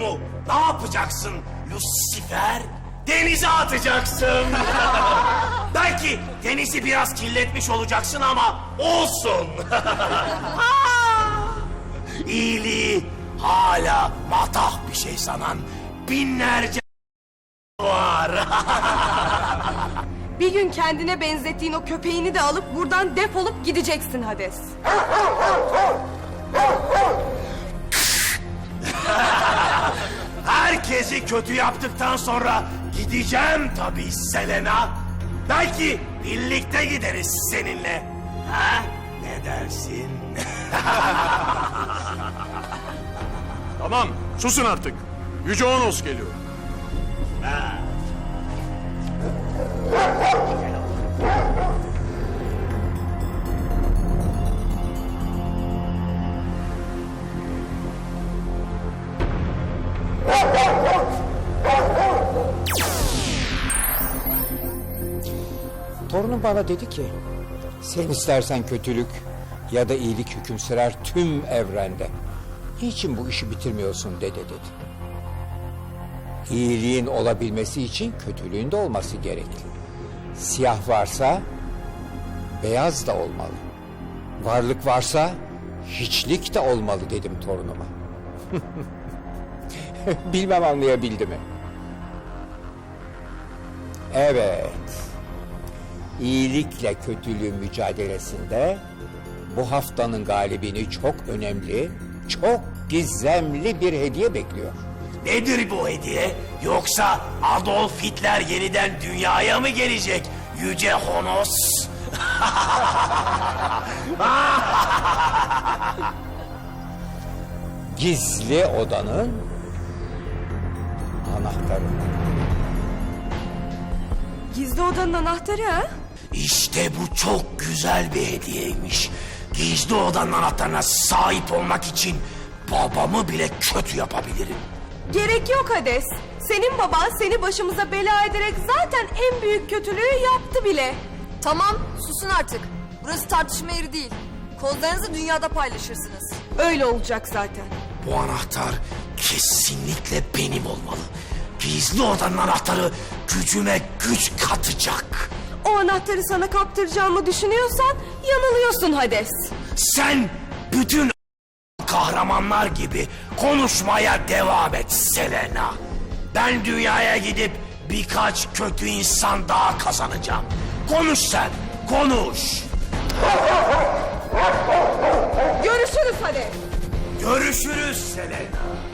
mu? Ne yapacaksın Lucifer? Denize atacaksın. Belki denizi biraz kirletmiş olacaksın ama olsun. İyiliği hala matah bir şey sanan binlerce var. Bir gün kendine benzettiğin o köpeğini de alıp buradan defolup gideceksin Hades. Herkesi kötü yaptıktan sonra gideceğim tabii Selena. Belki birlikte gideriz seninle. Ha? Ne dersin? Tamam, susun artık. Yüce Onos geliyor. Torunum bana dedi ki sen istersen kötülük ya da iyilik hüküm sürer tüm evrende. Niçin bu işi bitirmiyorsun dede dedi. İyiliğin olabilmesi için kötülüğün de olması gerekli. Siyah varsa beyaz da olmalı. Varlık varsa hiçlik de olmalı dedim torunuma. Bilmem anlayabildi mi? Evet iyilikle kötülüğün mücadelesinde bu haftanın galibini çok önemli, çok gizemli bir hediye bekliyor. Nedir bu hediye? Yoksa Adolf Hitler yeniden dünyaya mı gelecek? Yüce Honos. Gizli odanın anahtarı. Gizli odanın anahtarı ha? İşte bu çok güzel bir hediyeymiş. Gizli odanın anahtarına sahip olmak için babamı bile kötü yapabilirim. Gerek yok Hades. Senin baban seni başımıza bela ederek zaten en büyük kötülüğü yaptı bile. Tamam susun artık. Burası tartışma yeri değil. Kozlarınızı dünyada paylaşırsınız. Öyle olacak zaten. Bu anahtar kesinlikle benim olmalı. Gizli odanın anahtarı gücüme güç katacak. O anahtarı sana kaptıracağımı düşünüyorsan yanılıyorsun Hades. Sen bütün kahramanlar gibi konuşmaya devam et Selena. Ben dünyaya gidip birkaç kötü insan daha kazanacağım. Konuş sen, konuş. Görüşürüz Hades. Görüşürüz Selena.